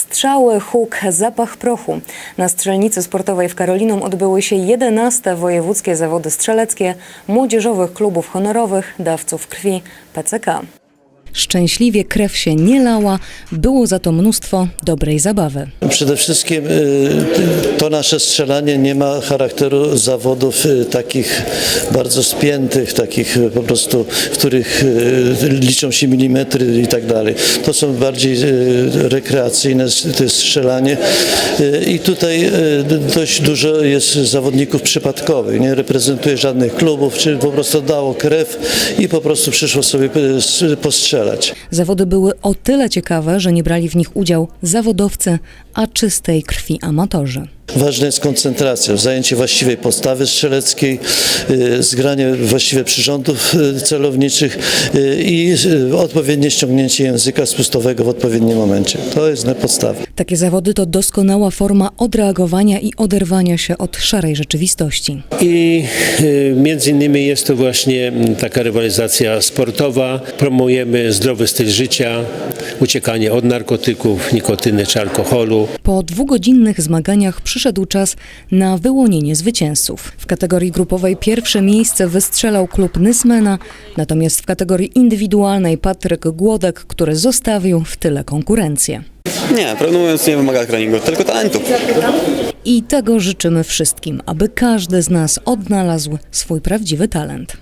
Strzały, huk, zapach prochu. Na strzelnicy sportowej w Karoliną odbyły się 11 wojewódzkie zawody strzeleckie młodzieżowych klubów honorowych dawców krwi PCK. Szczęśliwie krew się nie lała, było za to mnóstwo dobrej zabawy. Przede wszystkim y, to nasze strzelanie nie ma charakteru zawodów y, takich bardzo spiętych, takich po prostu, w których y, liczą się milimetry i tak dalej. To są bardziej rekreacyjne to jest strzelanie i tutaj dość dużo jest zawodników przypadkowych. Nie reprezentuje żadnych klubów, czy po prostu dało krew i po prostu przyszło sobie y, s- postrzelać. Zawody były o tyle ciekawe, że nie brali w nich udział zawodowcy, a czystej krwi amatorzy. Ważna jest koncentracja, zajęcie właściwej postawy strzeleckiej, y, zgranie właściwie przyrządów y, celowniczych y, i odpowiednie ściągnięcie języka spustowego w odpowiednim momencie. To jest na podstawie. Takie zawody to doskonała forma odreagowania i oderwania się od szarej rzeczywistości. I między innymi jest to właśnie taka rywalizacja sportowa. Promujemy zdrowy styl życia, uciekanie od narkotyków, nikotyny czy alkoholu. Po dwugodzinnych zmaganiach przyszedł czas na wyłonienie zwycięzców. W kategorii grupowej pierwsze miejsce wystrzelał klub Nysmena, natomiast w kategorii indywidualnej Patryk Głodek, który zostawił w tyle konkurencję. Nie, prawdę mówiąc nie wymaga treningu, tylko talentu. I tego życzymy wszystkim, aby każdy z nas odnalazł swój prawdziwy talent.